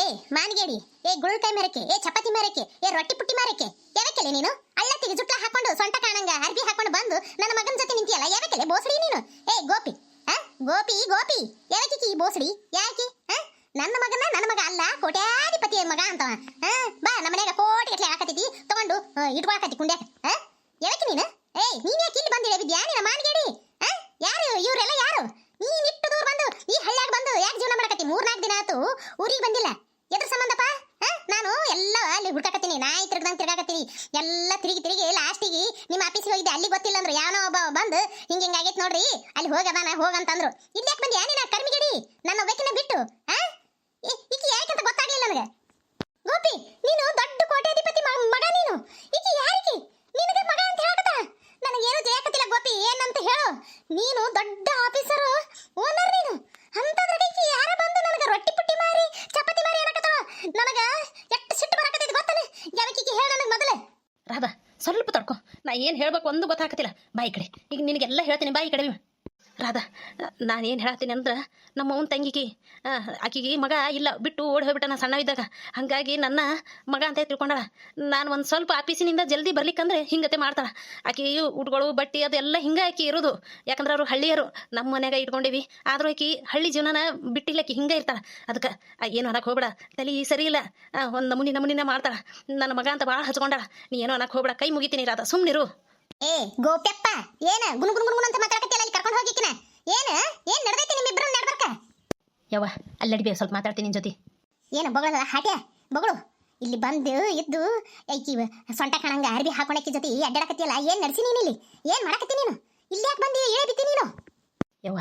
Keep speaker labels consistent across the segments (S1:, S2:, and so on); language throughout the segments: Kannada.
S1: ಏ, ಮಾನ್ಗೇಡಿ. ಏ ಗುಳ್ಕಾಯಿ ಮರಕ್ಕೆ. ಏ, ಚಪಾತಿ ಮರಕ್ಕೆ. ಏ, ರೊಟ್ಟಿ ಪುಟ್ಟಿ ಮರಕ್ಕೆ. ಯಾವಕ್ಕೆಲೆ ನೀನು? ಅಳ್ಳತ್ತಿಗೆ ಜುಟ್ಲ ಹಾಕೊಂಡು, ಸೊಂಟ ಕಾಣಂಗ, ಅರ್ಬಿ ಹಾಕೊಂಡು ಬಂದು ನನ್ನ ಮಗನ ಜೊತೆ ನಿಂತಿಯಲ್ಲ ಯಾವಕ್ಕೆಲೆ ಬೋಸಡಿ ನೀನು? ಏ, ಗೋಪಿ. ಆ? ಗೋಪಿ ಗೋಪಿ. ಯಾವಕ್ಕೆ ಈ ಬೋಸಡಿ ಯಾಕೆ? ಆ? ನನ್ನ ಮಗನ ನನ್ನ ಮಗ ಅಲ್ಲ, ಕೋಟ್ಯಾಧಿಪತಿಯ ಮಗ ಅಂತವ. ಹಾ ಬಾ, ನಮ್ಮ ಮನೆಯಾಗ ಕೋಟಿ ಗಟ್ಲೆ ಹಾಕತೈತಿ ತಗೊಂಡು ಇಟ್ಕೊಳಕತ್ತಿ ಕುಂಡ್ಯಾಕ. ಹಾ ಯಾವಕ್ಕೆ ನೀನು? ಏಯ್, ನೀನ್ ಯಾಕೆ ಇಲ್ಲಿ ಬಂದಿಳೆ ವಿದ್ಯಾ ನಿನ್ನ ಮಾನ್ಗೇಡಿ. ಹಾ ಯಾರು ನೀನ್ ಇಟ್ಟು ದೂರ ಬಂದು ಈ ಹಳ್ಳ್ಯಾಗ ಬಂದು ಮಾಡಕತ್ತಿ ಮೂರ್ನಾಲ್ಕು ದಿನ ಆತು ಊರಿಗೆ ಬಂದಿಲ್ಲ. ಎದ್ರ ಸಂಬಂಧಪ್ಪ? ನಾನು ಎಲ್ಲ ಅಲ್ಲಿ ಹುಡ್ಕಾಕತ್ತೀನಿ, ನಾಯಿ ತಿರ್ಗದಂಗೆ ತಿರ್ಗಾಕತ್ತೀನಿ. ಎಲ್ಲ ತಿರುಗಿ ತಿರುಗಿ ಲಾಸ್ಟಿಗೆ ನಿಮ್ಮ ಆಫೀಸ್ಗೆ ಹೋಗಿದ್ದೆ, ಅಲ್ಲಿ ಗೊತ್ತಿಲ್ಲ ಅಂದ್ರೆ. ಯಾವನೋ ಒಬ್ಬ ಬಂದು ಹಿಂಗೆ ಹಿಂಗಾಗೈತೆ ನೋಡ್ರಿ, ಅಲ್ಲಿ ಹೋಗದಾನ ಹೋಗಂತಂದ್ರು ಇಲ್ಲಿ ಯಾಕೆ ಬಂದ್ಯಾ ನೀನು ಕರ್ಮಿಗೆಡಿ? ನನ್ನ ಒಬ್ಬಕಿನ ಬಿಟ್ಟು ಈಕಿ ಯಾಕೆ ಅಂತ ಗೊತ್ತಾಗ್ಲಿಲ್ಲ ನನಗೆ. ಗೋಪಿ, ನೀನು ದೊಡ್ಡ ಕೋಟ್ಯಾಧಿಪತಿ ಮಗ ನೀನು. ಈಕಿ ಯಾರಿಗೆ ನಿನಗೆ ಮಗ ಅಂತ ಹೇಳಕತ್ತ ನನಗೇನು ತಿಳಿಯಾಕತ್ತಿಲ್ಲ ಗೋಪಿ, ಏನಂತ ಹೇಳು. ನೀನು ದೊಡ್ಡ ಆಫೀಸರ್ ಓನರ್ ನೀನು ಅಂತದ್ರಾಗ ಈಕಿ ಯಾರ ಬಂದು ನನಗೆ ರೊಟ್ಟಿ ಪುಟ್ಟಿ ಮಾರಿ ಚಪಾತಿ ಮಾರಿ ಅನ್ನಕತ್ತವ ನನಗ ಎಷ್ಟು ಸಿಟ್ಟು ಬರಕತ್ತೈತಿ ಗೊತ್ತನ ಯಾವಕ್ಕೀಕಿ ಹೇಳ ನನಗೆ ಮೊದಲೇ
S2: ರಾಧಾ ಸ್ವಲ್ಪ ತಡ್ಕೊ ನಾ ಏನು ಹೇಳ್ಬೇಕು ಒಂದು ಗೊತ್ತಾಗತ್ತಿಲ್ಲ ಬಾಯಿ ಕಡೆ. ಈಗ ನಿನಗೆಲ್ಲ ಹೇಳ್ತೀನಿ ಬಾಯಿ ಕಡೆ ರಾಧಾ ನಾನು ಏನು ಹೇಳತ್ತೀನಿ ಅಂದ್ರೆ ನಮ್ಮ ಅವನ ತಂಗಿಗೆ ಆಕಿಗೆ ಮಗ ಇಲ್ಲ, ಬಿಟ್ಟು ಓಡಿ ಹೋಗ್ಬಿಟ್ಟ ಸಣ್ಣವಿದ್ದಾಗ. ಹಾಗಾಗಿ ನನ್ನ ಮಗ ಅಂತ ತಿಳ್ಕೊಂಡಾಳ. ನಾನು ಒಂದು ಸ್ವಲ್ಪ ಆಫೀಸಿನಿಂದ ಜಲ್ದಿ ಬರ್ಲಿಕ್ಕಂದ್ರೆ ಹಿಂಗತೆ ಮಾಡ್ತಾಳ. ಆಕಿ ಉಟ್ಗಳು ಬಟ್ಟೆ ಅದೆಲ್ಲ ಹಿಂಗೆ ಆಕಿ ಇರೋದು. ಯಾಕಂದ್ರೆ ಅವರು ಹಳ್ಳಿಯರು ನಮ್ಮ ಮನೆಯಾಗ ಇಟ್ಕೊಂಡಿವಿ. ಆದರೂ ಆಕಿ ಹಳ್ಳಿ ಜೀವನನ ಬಿಟ್ಟಿಲ್ಲ ಆಕಿ ಹಿಂಗೆ ಇರ್ತಾಳ. ಅದಕ್ಕೆ ಏನು ಅನ್ನಕ್ಕೆ ಹೋಗ್ಬೇಡ. ತಲೆ ಸರಿ ಇಲ್ಲ. ಒಂದು ನಮೂನಿ ನಮೂನಿನ ಮಾಡ್ತಾಳೆ. ನನ್ನ ಮಗ ಅಂತ ಭಾಳ ಹಚ್ಕೊಂಡಾಳ. ನೀ ಏನೋ ಅನ್ನಕ್ಕೆ ಹೋಗ್ಬೇಡ. ಕೈ ಮುಗಿತೀನಿ ರಾಧಾ ಸುಮ್ಮನಿರು
S1: ಏ ಗೋಪ್ಯಪ್ಪ ಏನ? ಗುನು ಗುನು ಗುನು ಅಂತ ಮಾತಾಡಕತ್ತಿಲ್ಲ ಅಲ್ಲಿ ಕರ್ಕೊಂಡು ಹೋಗಿಕಿನ ಏನ? ಏನ್ ನಡೆದೈತಿ ನಿಮ್ಮಿಬ್ರು ನಡ್ಬರ್ಕ?
S2: ಯವ್ವ ಅಲ್ಲಡಿಬಿ ಸ್ವಲ್ಪ ಮಾತಾಡ್ತೀನಿ ನಿನ್ ಜೊತೆ.
S1: ಏನು ಬಗಳದ ಹಾಟ್ಯ? ಬಗಳು ಇಲ್ಲಿ ಬಂದು ಇದ್ದು ಐಕಿ ಸೊಂಟ ಕಣಂಗ ಅರ್ಬಿ ಹಾಕೊಳಕ್ಕೆ ಜೊತೆ ಅಡ್ಡಾಡಕತ್ತಿಯಲ್ಲ ಏನ್ ನಡೆಸಿ ನೀನು ಇಲ್ಲಿ? ಏನ್ ಮಾಡಕತ್ತಿ ನೀನು? ಇಲ್ಲಿ ಯಾಕೆ ಬಂದಿ? ಬಿತ್ತಿ ನೀನು?
S2: ಯವ್ವ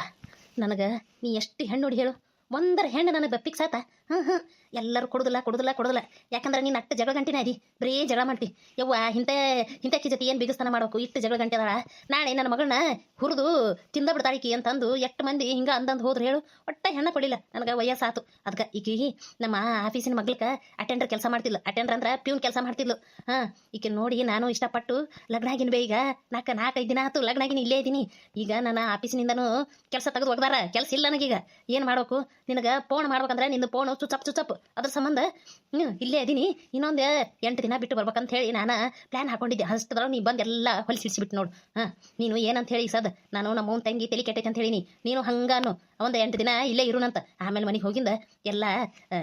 S2: ನನಗೆ ನೀ ಎಷ್ಟು ಹೆಣ್ಣು ನೋಡಿ ಹೇಳು. ಒಂದರ ಹೆಣ್ಣು ನನಗೆ ಬಪ್ಪಿಗೆ ಸಾತ ಹ್ಞೂ ಹ್ಞೂ ಎಲ್ಲರೂ ಕೊಡುದಿಲ್ಲ ಕೊಡುದಿಲ್ಲ ಕೊಡುದಿಲ್ಲ. ಯಾಕಂದ್ರೆ ನೀನು ಅಟ್ಟು ಜಗಳ ಗಂಟಿನ ಅದಿ, ಬರೀ ಜಗಳ ಮಾಡ್ತಿ. ಯವ್ವ, ಹಿಂತೆ ಇಂಥಕ್ಕಿ ಜೊತೆ ಏನು ಬಿಗಸ್ತಾನ ಮಾಡಬೇಕು? ಇಟ್ಟು ಜಗಳ ಗಂಟೆ ಅದಾಳ. ನಾಳೆ ನನ್ನ ಮಗಳನ್ನ ಹುರಿದು ತಿಂದ ಬಿಡ್ತಾಳಿಕಿ ಅಂತಂದು ಎಷ್ಟು ಮಂದಿ ಹಿಂಗೆ ಅಂದಂದು ಹೋದ್ರೆ ಹೇಳು. ಒಟ್ಟ ಹೆಣ್ಣ ಕೊಡಿಲ್ಲ ನನಗೆ ವಯಸ್ಸಾತು. ಅದಕ್ಕೆ ಈಕಿ ನಮ್ಮ ಆಫೀಸಿನ ಮಗ್ಳಕ್ಕೆ ಅಟೆಂಡರ್ ಕೆಲಸ ಮಾಡ್ತಿಲ್ಲ ಅಟೆಂಡರ್ ಅಂದ್ರೆ ಪ್ಯೂನ್ ಕೆಲಸ ಮಾಡ್ತಿದ್ಲು. ಹಾಂ, ಈಕೆ ನೋಡಿ ನಾನು ಇಷ್ಟಪಟ್ಟು ಲಗ್ನ ಬೇ ಈಗ. ನಾಲ್ಕು ನಾಲ್ಕೈದು ದಿನ ಆಯ್ತು ಲಗ್ನ ಆಗಿನ ಇಲ್ಲೇ ಇದ್ದೀನಿ ಈಗ ನನ್ನ ಆಫೀಸಿನಿಂದನೂ ಕೆಲಸ ತೆಗೆದು ಒಗ್ದಾರ ಕೆಲಸ ಇಲ್ಲ ನನಗೀಗ. ಏನು ಮಾಡ್ಬೇಕು? ನಿನಗೆ ಫೋನ್ ಮಾಡ್ಬೇಕಂದ್ರೆ ನಿನ್ನ ಫೋನು ಚುಚ್ಚಪ್ ಚುಚ್ಚಪ್. ಅದ್ರ ಸಂಬಂಧ ಇಲ್ಲೇ ಅದೀನಿ. ಇನ್ನೊಂದು ಎಂಟು ದಿನ ಬಿಟ್ಟು ಬರ್ಬೇಕಂತ ಹೇಳಿ ನಾನು ಪ್ಲ್ಯಾನ್ ಹಾಕೊಂಡಿದ್ದೆ. ಅಷ್ಟದ್ರ ನೀ ಬಂದು ಎಲ್ಲ ಹೊಲಿಸಿಡ್ಸಿಬಿಟ್ಟು ನೋಡು. ಹಾಂ ನೀನು ಏನಂತ ಹೇಳಿ ಸದ್. ನಾನು ನಮ್ಮ ತಂಗಿ ತಲೆ ಕೆಟ್ಟೈತೆ ಅಂತ ಹೇಳಿನಿ. ನೀನು ಹಂಗಾನು. ಒಂದು ಎಂಟು ದಿನ ಇಲ್ಲೇ ಇರುನಂತ. ಆಮೇಲೆ ಮನೆಗೆ ಹೋಗಿಂದ ಎಲ್ಲ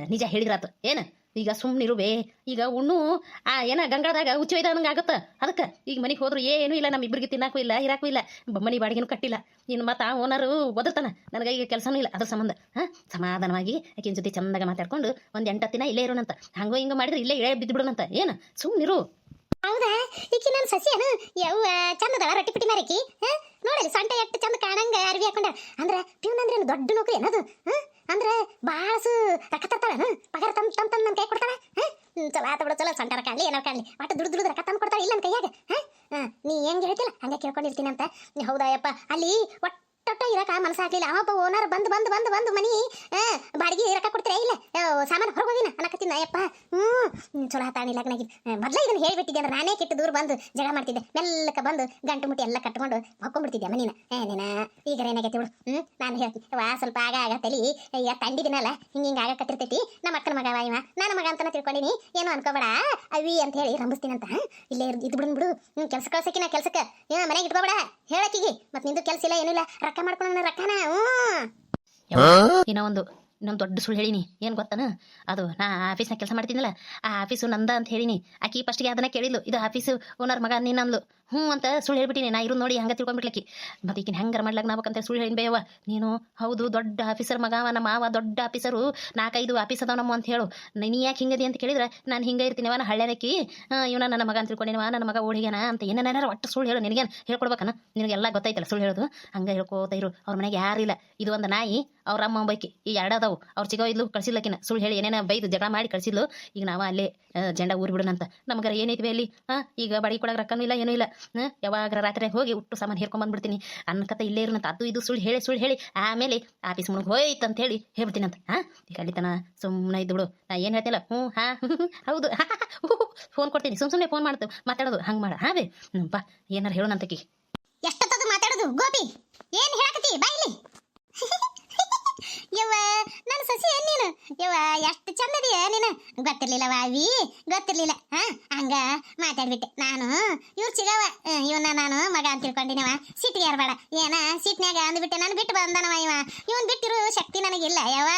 S2: ನಿಜ ಹೇಳಿದ್ರಾತು. ಏನು? ಈಗ ಸುಮ್ಮನಿರುವೆ ಈಗ ಉಣ್ಣು. ಆ, ಏನ ಗಂಗಾದಾಗ ಹುಚ್ಚು ಒಯ್ದಂಗೆ ಆಗುತ್ತೆ? ಅದಕ್ಕೆ. ಈಗ ಮನೆಗೆ ಹೋದ್ರು ಏನು ಇಲ್ಲ. ನಮ್ಮ ಇಬ್ಬರಿಗೆ ತಿನ್ನಕ್ಕೂ ಇಲ್ಲ, ಇರಾಕೂ ಇಲ್ಲ. ಮನೆ ಬಾಡಿಗೆನೂ ಕಟ್ಟಿಲ್ಲ. ಇನ್ನು ಮತ್ತೆ ಆ ಓನರು ಒದರ್ತಾನ. ನನಗೆ ಈಗ ಕೆಲಸನೂ ಇಲ್ಲ. ಅದ್ರ ಸಂಬಂಧ. ಹಾಂ? ಸಮಾಧಾನವಾಗಿ ಆಕಿನ ಜೊತೆ ಚಂದಾಗ ಮಾತಾಡ್ಕೊಂಡು ಒಂದು ಎಂಟತ್ತು ದಿನ ಇಲ್ಲೇ ಇರೋಣಂತ. ಹಂಗೋ ಹಿಂಗೆ ಮಾಡಿದ್ರೆ ಇಲ್ಲೇ ಇಳೆ ಬಿದ್ದುಬಿಡೋಣಂತ ಏನು? ಸುಮ್ಮನಿರು
S1: ಹೌದಾ? ಈಕಿ ನನ್ನ ಸಸಿ ಅನು ಯವ್ವ ಚಂದದಳ ರೊಟ್ಟಿ ಪಿಟಿ ಮಾರಕಿ? ನೋಡಲಿ ಸಂಟೆ ಎಷ್ಟು ಚಂದ ಕಾಣಂಗ ಅರಿವಿ ಹಾಕೊಂಡ. ಅಂದ್ರ ಪ್ಯೂನ್ ಅಂದ್ರೆ ದೊಡ್ಡ ನೌಕರಿ ಏನದು ಅಂದ್ರೆ ಬಾಳಸು ರೊಕ್ಕ ತರ್ತಾಳ ಪಗಾರ ತಮ್ ತಮ್ ತಮ್ ನನ್ನ ಕೈ ಕೊಡ್ತಾಳ ಚಲೋ ಆತ ಬಿಡು, ಚಲೋ ಸೊಂಟರ ಕಾಣಲಿ, ಏನೋ ಕಾಣಲಿ. ಒಟ್ಟು ದುಡ್ಡು ದುಡ್ದು ರೊಕ್ಕ ತಂದು ಕೊಡ್ತಾಳ ಇಲ್ಲ ನನ್ನ ಕೈಯಾಗ ನೀ ಹೆಂಗೆ ಹೇಳ್ತಿಲ್ಲ? ಹಂಗೆ ಕೇಳ್ಕೊಂಡಿರ್ತೀನಿ ಅಂತ ನೀ ಹೌದಾಯಪ್ಪ ಅಲ್ಲಿ ಒಟ್ಟೊಟ್ಟ ಇರಕ ಮನಸ್ಸಾಗ್ಲಿಲ್ಲ ಅವಪ್ಪ ಓನರ್ ಬಂದು ಬಂದು ಬಂದು ಬಂದು ಮನಿ ಬಾಡಿಗೆ ಇರಕ ಕೊಡ್ತೀರಾ ಇಲ್ಲ? ಸಾಮಾನು ಹೊರಗೆ ಹೋಗಿನ? ಅನ್ನಕತ್ತೀನಿ ಅಯ್ಯಪ್ಪ, ಹ್ಞೂ. ಚಲೋ ಹತ್ತಾಣಿ ಲಗ್ನಾಗಿ ಮೊದಲೇ ಇದನ್ನ ಹೇಳ್ಬಿಟ್ಟಿದ್ದೆ ಅಂದ್ರೆ ನಾನೇ ಕೆಟ್ಟು ದೂರ ಬಂದು ಜಗಳ ಮಾಡ್ತಿದ್ದೆ. ಮೆಲ್ಲಕ ಬಂದು ಗಂಟು ಮುಟ್ಟಿ ಎಲ್ಲ ಕಟ್ಕೊಂಡು ಹೊಕ್ಕೊಂಡ್ಬಿಡ್ತಿದ್ದೆ ಮನಿನ? ಏ, ನೀನ, ಈಗ ಏನಾಗೈತಿ ಬಿಡು. ಹ್ಞೂ ನಾನು ಹೇಳ್ತೀನಿ. ವಾ ಸ್ವಲ್ಪ ಆಗ ಆಗ ತಲಿ ಈಗ ತಂಡಿದಿನಲ್ಲ ಹಿಂಗ ಹಿಂಗೆ ಆಗಕತ್ತಿರ್ತೈತಿ ನಮ್ಮ ಅಕ್ಕನ ಮಗ ಇವ. ನನ್ನ ಮಗ ಅಂತನ ತಿಳ್ಕೊಂಡಿನಿ. ಏನೋ ಅನ್ಕೋಬೇಡ. ಅವಿ ಅಂತ ಹೇಳಿ ರಂಭಿಸ್ತೀನಂತ. ಇಲ್ಲೇ ಇದ್ ಬಿಡು. ಬಿಡು ಕೆಲಸ ಕಳ್ಸಕಿನ ಕೆಲಸಕ್ಕೆ ಮನೆಗೆ ಇಟ್ಕೋಬೇಡ. ಹೇಳಕ್ಕಿಗಿ. ಮತ್ತೆ ನಿಂದು ಕೆಲಸ ಇಲ್ಲ ಏನಿಲ್ಲ ರೊಕ್ಕ ಮಾಡ್ಕೊಂಡು ರೊಕ್ಕನ?
S2: ಇನ್ನೂ ಒಂದು ಇನ್ನೊಂದು ದೊಡ್ಡ ಸುಳ್ಳು ಹೇಳಿನಿ. ಏನು ಗೊತ್ತನ? ಅದು ನಾ ಆಫೀಸ್ನಾಗ ಕೆಲಸ ಮಾಡ್ತೀನಲ್ಲ ಆ ಆಫೀಸು ನಂದ ಅಂತ ಹೇಳಿನಿ. ಆಕಿ ಫಸ್ಟಿಗೆ ಅದನ್ನ ಕೇಳಿದ್ಲು. ಇದು ಆಫೀಸ್ ಓನರ್ ಮಗ ನೀನ್ ಅಂದ್ಲು. ಹ್ಞೂ ಅಂತ ಸುಳ್ಳು ಹೇಳ್ಬಿಟ್ಟಿನಿ. ನಾ ಇರು ನೋಡಿ ಹಂಗೆ ತಿಳ್ಕೊಂಡ್ಬಿಟ್ಲಕ್ಕಿ. ಮತ್ತೆ ಈಗಿನ ಹೆಂಗಾರ ಮಾಡ್ಲಾಗ ನಾವಕ್ಕಂತ ಸುಳ್ಳು ಹೇಳಿನ ಬೇಯವ್ವ. ನೀನು ಹೌದು ದೊಡ್ಡ ಆಫೀಸರ್ ಮಗ ಅವ, ನಮ್ಮ ಮಾವ ದೊಡ್ಡ ಆಫೀಸರು. ನಾಲ್ಕೈದು ಆಫೀಸ್ ಅದಾವ ನಮ್ಮ ಅಂತ ಹೇಳು. ನೀ ಯಾಕೆ ಹಿಂಗದಿ ಅಂತ ಕೇಳಿದ್ರೆ? ನಾನು ಹಿಂಗೆ ಇರ್ತೀನಿವ ನಾ ಹಳ್ಳೆನಕ್ಕಿ ಇವನ ನನ್ನ ಮಗ ಅಂತ ತಿಳ್ಕೊಂಡಿನವ ನನ್ನ ಮಗ ಓಡಿಗೆನ ಅಂತ ಏನೇನಾರ ಒಟ್ಟು ಸುಳ್ಳು ಹೇಳು ನಿನಗೇನು ಹೇಳ್ಕೊಡ್ಬೇಕನ? ನಿನಗೆಲ್ಲ ಗೊತ್ತಾಯ್ತಲ್ಲ ಸುಳ್ಳು ಹೇಳೋದು? ಹಂಗೆ ಹೇಳ್ಕೋತ ಇರು. ಅವ್ರ ಮನೆಗೆ ಯಾರಿಲ್ಲ ಇದು ಒಂದು ನಾಯಿ, ಅವ್ರ ಅಮ್ಮ ಬೈಕಿ ಈ ಎರಡದಾವು ಅವ್ರು ಸಿಗೋ ಇದ್ಲು ಕಳ್ಸಿಲ್ಲಕಿನ ಸುಳ್ಳು ಹೇಳಿ ಏನೇನ ಬೈದು ಜಗಳ ಮಾಡಿ ಕಳ್ಸಿದ್ಲು. ಈಗ ನಾವು ಅಲ್ಲೇ ಜಂಡ ಅಂತ ಬಿಡೋಣಂತ ನಮಗಾರ ಏನೈತಿ ಅಲ್ಲಿ? ಹಾಂ ಈಗ ಬಾಡಿಗೆ ಕೊಡೋಕೆ ರೊಕ್ಕನೂ ಇಲ್ಲ, ಏನೂ ಇಲ್ಲ. ಯಾವಾಗ ರಾತ್ರಿ ಹೋಗಿ ಉಟ್ಟು ಸಾಮಾನು ಹೇರ್ಕೊಂಬಂದ್ಬಿಡ್ತೀನಿ ಅನ್ನಕತ್ತ ಇಲ್ಲೇ ಇರೋಣಂತ ಅದು ಇದು ಸುಳ್ಳು ಹೇಳಿ ಸುಳ್ಳು ಹೇಳಿ. ಆಮೇಲೆ ಆಫೀಸ್ ಮುಳುಗ್ ಹೋಯ್ತು ಅಂತ ಹೇಳಿ ಹೇಳಿರ್ತೀನಿ ಅಂತ. ಈಗ ಅಲ್ಲಿತನ ಸುಮ್ಮನೆ ಇದ್ದು ಬಿಡು ನಾ ಏನು ಹೇಳ್ತಿಲ್ಲ ಹ್ಞೂ ಹಾ ಹೌದು. ಫೋನ್ ಕೊಡ್ತೀನಿ. ಸುಮ್ ಸುಮ್ಮನೆ ಫೋನ್ ಮಾಡ್ತು ಮಾತಾಡೋದು. ಹಂಗೆ ಮಾಡ. ಹಾಂ, ಬೇ. ಬಾ. ಏನಾರು ಹೇಳೋಣಂತಕಿ
S1: ಎಷ್ಟೊತ್ತದು ಮಾತಾಡೋದು? ಗೋಪಿ, ಏನ್ ಹೇಳಕತ್ತಿ ಯವ್ವ ನನ್ನ ಸಸಿ ಏನ್ ನೀನು? ಎಷ್ಟು ಚಂದದಿಯ ನೀನು? ಗೊತ್ತಿರ್ಲಿಲ್ಲ ವಾವಿ ಗೊತ್ತಿರ್ಲಿಲ್ಲ. ಹಾ, ಹಂಗ ಮಾತಾಡ್ಬಿಟ್ಟೆ. ನಾನು, ಇವ್ರು ಚಿಗವ ಇವನ್ನ ನಾನು ಮಗ ಅಂತ ತಿಳ್ಕೊಂಡಿನವ. ಸಿಟ್ಟಿಗೆ ಯಾರ್ಬೇಡ ಏನ, ಸಿಟ್ನ್ಯಾಗ ಅಂದ್ಬಿಟ್ಟೆ. ನಾನು ಬಿಟ್ಟು ಬಂದನವ ಇವ. ಇವನ್ ಬಿಟ್ಟಿರೋ ಶಕ್ತಿ ನನಗಿಲ್ಲ ಯಾವ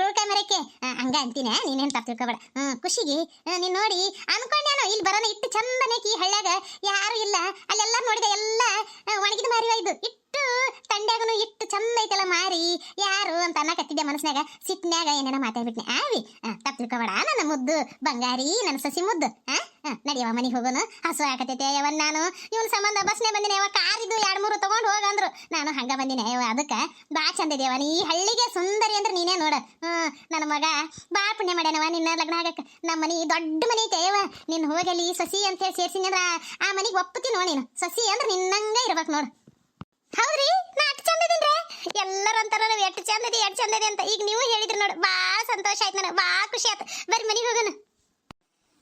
S1: ಗುಳ್ಕ ಮರಕ್ಕೆ. ಹಂಗ ಅಂತೀನಿ. ನೀನೇನ್ ತಪ್ಪು ತಿಳ್ಕೊಬೇಡ. ಖುಷಿಗೆ ನೀನ್ ನೋಡಿ ಅನ್ಕೊಂಡೇನು ಇಲ್ಲಿ ಬರೋಣ ಇಟ್ಟು ಚಂದನೇಕಿ ಹಳ್ಳ್ಯಾಗ ಯಾರು ಇಲ್ಲ. ಅಲ್ಲೆಲ್ಲ ನೋಡಿದ ಎಲ್ಲ ಒಣಗಿದ ಮಾರಿ ಇದು. ಇಟ್ಟು ತಂಡ್ಯಾಗನು ಇಟ್ಟು ಚಂದ ಐತಲ್ಲ ಮಾರಿ. ಯಾರು ಅಂತ ಅನ್ನಕತ್ತಿದ್ದೆ ಮನಸ್ನಾಗ ಸಿಟ್ನ್ಯಾಗ ಏನೇನ ಮಾತಾಡ್ಬಿಟ್ನೆ. ಆವಿ ತಪ್ಪು ತಿಳ್ಕೊಬೇಡ. ನನ್ನ ಮುದ್ದು, ಬಂಗಾರಿ, ನನ್ನ ಸಸಿ ಮುದ್ದು. ಆ ನಡಿಯವ ಮನೆಗೆ ಹೋಗೋನು. ಹಸು ಹಾಕತೈತೆ ಯಾವನ್ ನಾನು. ಇವನ್ ಸಂಬಂಧ ಬಸ್ನೇ ಬಂದಿನಿ ಅವ ಕಾರಿದ್ದು ಎರಡು ಮೂರು ತಗೊಂಡು ಹೋಗಂದ್ರು ನಾನು ಹಂಗ ಬಂದಿನಿ ಯಾವ ಅದಕ್ಕ ಬಾ ಚಂದ ಇದೆಯವ ನೀ ಹಳ್ಳಿಗೆ ಸುಂದರಿ ಅಂದ್ರೆ ನೀನೇ ನೋಡ. ಹ್ಮ್, ನನ್ನ ಮಗ ಬಾ ಪುಣ್ಯ ಮಾಡ್ಯಾನವ ನಿನ್ನ ಲಗ್ನ ಆಗಕ್ಕ ನಮ್ಮ ಮನಿ ದೊಡ್ಡ ಮನಿ ಐತೆ ಯಾವ ನಿನ್ ಹೋಗಲಿ, ಸಸಿ ಅಂತ ಹೇಳಿ ಸೇರ್ಸಿನಿ ಆ ಮನೆಗೆ ಒಪ್ಪತಿ ನೋಡಿ ನೀನು. ಸಸಿ ಅಂದ್ರೆ ನಿನ್ನಂಗ ಇರ್ಬೇಕು ನೋಡು. ಹೌದ್ರಿ? ನಾ ಅಟ್ ಚಂದ ಇದೀನ್ರೆ. ಎಲ್ಲರೂ ಅಂತಾರ ನಾವು ಎಷ್ಟು ಚಂದ ಇದೆ, ಎಷ್ಟು ಚಂದ ಇದೆ ಅಂತ. ಈಗ ನೀವು ಹೇಳಿದ್ರಿ ನೋಡಿ, ಭಾಳ ಸಂತೋಷ ಆಯ್ತು ನನಗೆ, ಭಾಳ ಖುಷಿ ಆಯ್ತು. ಬರ್ರಿ ಮನೆಗೆ ಹೋಗೋಣ.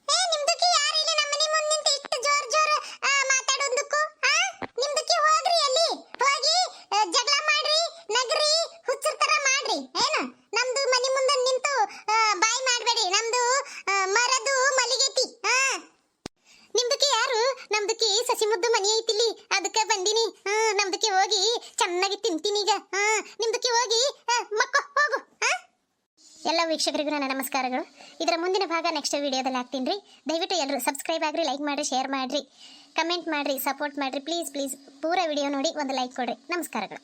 S1: ಏ ನಿಮ್ದಕ್ಕೆ ಯಾರು ಇಲ್ಲ ನಮ್ಮ ಮನೆ ಮುಂದೆ ನಿಂತು ಇಷ್ಟು ಜೋರ್ ಜೋರ್ ಆ, ಮಾತಾಡೋದಕ್ಕೂ ಆ ನಿಮ್ದಕ್ಕೆ ಹೋಗ್ರಿ ಅಲ್ಲಿ ಹೋಗಿ ಆ, ಜಗಳ ಮಾಡ್ರಿ ನಗ್ರಿ ಹುಚ್ಚರ ತರ ಮಾಡ್ರಿ ಏನು ನಮ್ದು ಮನೆ ಮುಂದೆ ನಿಂತು ಆ, ಬಾಯಿ ಮಾಡಬೇಡಿ ನಮ್ದು ಆ, ಮರದು ಮಲಿಗೆತಿ ಆ ನಿಮ್ದಕ್ಕೆ ಯಾರು ನಮ್ದಕ್ಕೆ ಸಸಿ ಮುದ್ದು ಮನಿ ಐತಿಲ್ಲಿ ಅದಕ್ಕೆ ಬಂದಿನಿ ಹಾ ನಮ್ದಕ್ಕೆ ಹೋಗಿ ಚೆನ್ನಾಗಿ ತಿಂತೀನಿ ಈಗ. ಹಾ ನಿಮ್ದಕ್ಕೆ ಹೋಗಿ ಮಕ್ಕೋ, ಹೋಗು ಎಲ್ಲ ವೀಕ್ಷಕರಿಗೂ ನನ್ನ ನಮಸ್ಕಾರಗಳು. ಇದರ ಮುಂದಿನ ಭಾಗ ನೆಕ್ಸ್ಟ್ ವಿಡಿಯೋದಲ್ಲಿ ಹಾಕ್ತೀನಿ ರೀ. ದಯವಿಟ್ಟು ಎಲ್ಲರೂ ಸಬ್ಸ್ಕ್ರೈಬ್ ಆಗ್ರಿ ಲೈಕ್ ಮಾಡಿ ಶೇರ್ ಮಾಡಿರಿ ಕಮೆಂಟ್ ಮಾಡಿರಿ ಸಪೋರ್ಟ್ ಮಾಡಿರಿ. ಪ್ಲೀಸ್ ಪ್ಲೀಸ್ ಪೂರ ವಿಡಿಯೋ ನೋಡಿ ಒಂದು ಲೈಕ್ ಕೊಡ್ರಿ. ನಮಸ್ಕಾರಗಳು.